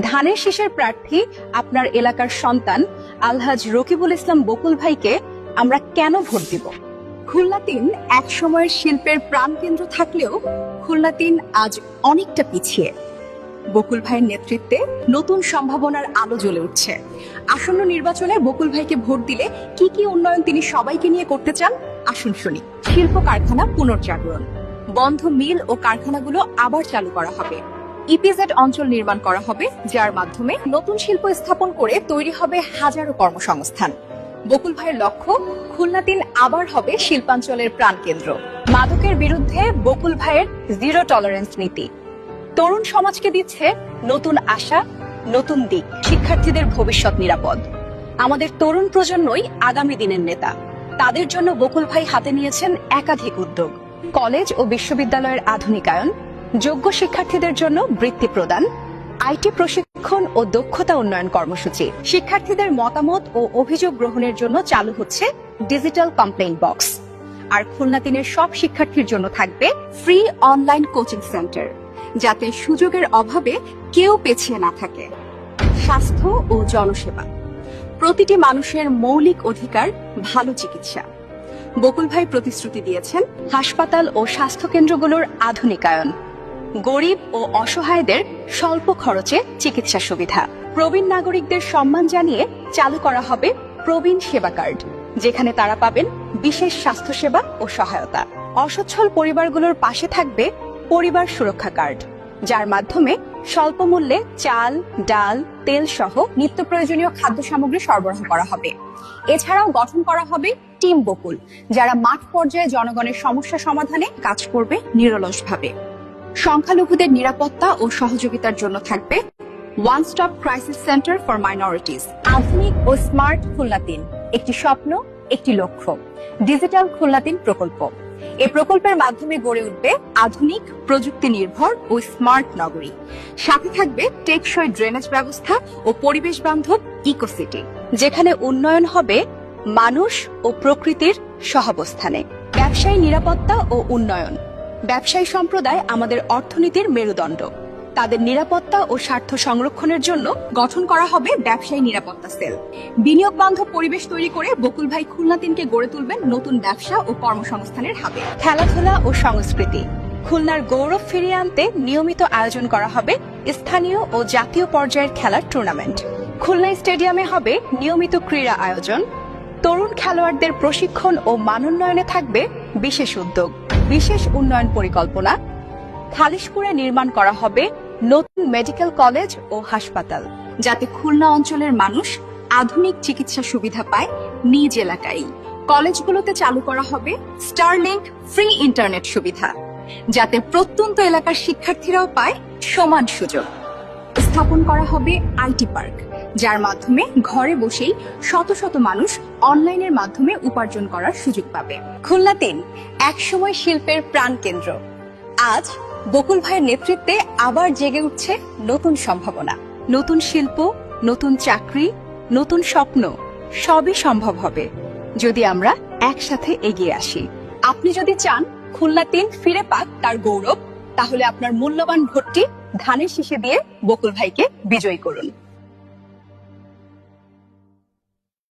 ধানের শীষের প্রার্থী আপনার এলাকার সন্তান আলহাজ রকিবুল ইসলাম বকুল ভাইকে আমরা কেন ভোট দিব? খুলনা তিন এক সময়ের শিল্পের প্রাণকেন্দ্র থাকলেও খুলনা তিন আজ অনেকটা পিছিয়ে। বকুল ভাইয়ের নেতৃত্বে নতুন সম্ভাবনার আলো জ্বলে উঠছে। আসন্ন নির্বাচনে বকুল ভাইকে ভোট দিলে কি কি উন্নয়ন তিনি সবাইকে নিয়ে করতে চান? আসুন শুনি। শিল্প কারখানা পুনর্জাগরণ। বন্ধ মিল ও কারখানাগুলো আবার চালু করা হবে। ইপিজেড অঞ্চল নির্মাণ করা হবে, যার মাধ্যমে নতুন শিল্প স্থাপন করে তৈরি হবে হাজারো কর্মসংস্থান। বকুল ভাইয়ের লক্ষ্য, খুলনা আবার হবে শিল্পাঞ্চলের প্রাণকেন্দ্র। মাদকের বিরুদ্ধে বকুল ভাইয়ের জিরো টলারেন্স নীতি। তরুণ সমাজকে দিচ্ছে নতুন আশা, নতুন দিক। শিক্ষার্থীদের ভবিষ্যৎ নিরাপদ। আমাদের তরুণ প্রজন্মই আগামী দিনের নেতা। তাদের জন্য বকুল ভাই হাতে নিয়েছেন একাধিক উদ্যোগ। কলেজ ও বিশ্ববিদ্যালয়ের আধুনিকায়ন যোগ্য শিক্ষার্থীদের জন্য বৃত্তি প্রদান, আইটি প্রশিক্ষণ ও দক্ষতা উন্নয়ন কর্মসূচি। শিক্ষার্থীদের মতামত ও অভিযোগ গ্রহণের জন্য চালু হচ্ছে ডিজিটাল কমপ্লেইন বক্স। আর খুলনা দিনের সব শিক্ষার্থীর জন্য থাকবে ফ্রি অনলাইন কোচিং সেন্টার, যাতে সুযোগের অভাবে কেউ পেছিয়ে না থাকে। স্বাস্থ্য ও জনসেবা। প্রতিটি মানুষের মৌলিক অধিকার, ভালো চিকিৎসা। বকুল ভাই প্রতিশ্রুতি দিয়েছেন, হাসপাতাল ও স্বাস্থ্য কেন্দ্রগুলোর আধুনিকায়ন। গরিব ও অসহায়দের স্বল্প খরচে চিকিৎসা সুবিধা। প্রবীণ নাগরিকদের সম্মান জানিয়ে চালু করা হবে প্রবীণ সেবা কার্ড, যেখানে তারা পাবেন বিশেষ স্বাস্থ্যসেবা ও সহায়তা। অসচ্ছল পরিবারগুলোর পাশে থাকবে পরিবার সুরক্ষা কার্ড, যার মাধ্যমে স্বল্প মূল্যে চাল, ডাল, তেল সহ নিত্য প্রয়োজনীয় খাদ্য সামগ্রী সরবরাহ করা হবে। এছাড়াও গঠন করা হবে টিম বকুল, যারা মাঠ পর্যায়ে জনগণের সমস্যা সমাধানে কাজ করবে নিরলসভাবে। সংখ্যালঘুদের নিরাপত্তা ও সহযোগিতার জন্য থাকবে one stop crisis centre for minorities আধুনিক ও স্মার্ট খুলনা তিন একটি স্বপ্ন, একটি লক্ষ্য। ডিজিটাল খুলনা তিন প্রকল্প। এ প্রকল্পের মাধ্যমে গড়ে উঠবে আধুনিক প্রযুক্তি নির্ভর ও স্মার্ট নগরী। সাথে থাকবে টেকসই ড্রেনেজ ব্যবস্থা ও পরিবেশ বান্ধব ইকোসিটি, যেখানে উন্নয়ন হবে মানুষ ও প্রকৃতির সহাবস্থানে। ব্যবসায়ী নিরাপত্তা ও উন্নয়ন। ব্যবসায়ী সম্প্রদায় আমাদের অর্থনীতির মেরুদণ্ড। তাদের নিরাপত্তা ও স্বার্থ সংরক্ষণের জন্য গঠন করা হবে ব্যবসায়ী নিরাপত্তা সেল। বিনিয়োগ বান্ধব পরিবেশ তৈরি করে বকুল ভাই খুলনা তিনকে গড়ে তুলবেন নতুন ব্যবসা ও কর্মসংস্থানের হাবে। খেলাধুলা ও সংস্কৃতি। খুলনার গৌরব ফিরিয়ে আনতে নিয়মিত আয়োজন করা হবে স্থানীয় ও জাতীয় পর্যায়ের খেলার টুর্নামেন্ট খুলনা স্টেডিয়ামে হবে নিয়মিত ক্রীড়া আয়োজন। তরুণ খেলোয়াড়দের প্রশিক্ষণ ও মানোন্নয়নে থাকবে বিশেষ উদ্যোগ। বিশেষ উন্নয়ন পরিকল্পনা, খালিশপুরে নির্মাণ করা হবে নতুন মেডিকেল কলেজ ও হাসপাতাল, যাতে খুলনা অঞ্চলের মানুষ আধুনিক চিকিৎসা সুবিধা পায় নিজ এলাকায়। কলেজগুলোতে চালু করা হবে স্টারলিংক ফ্রি ইন্টারনেট সুবিধা, যাতে প্রত্যন্ত এলাকার শিক্ষার্থীরাও পায় সমান সুযোগ। স্থাপন করা হবে আইটি পার্ক। যার মাধ্যমে ঘরে বসেই শত শত মানুষ অনলাইনের মাধ্যমে উপার্জন করার সুযোগ পাবে। খুলনা তিন, একসময় শিল্পের প্রাণকেন্দ্র আজ বকুল ভাইয়ের নেতৃত্বে আবার জেগে উঠছে নতুন সম্ভাবনা। নতুন শিল্প, নতুন চাকরি, নতুন স্বপ্ন, সবই সম্ভব হবে। যদি আমরা একসাথে এগিয়ে আসি। আপনি যদি চান খুলনা তিন ফিরে পাক তার গৌরব, তাহলে আপনার মূল্যবান ভোটটি ধানের শীষে দিয়ে বকুল ভাইকে বিজয়ী করুন।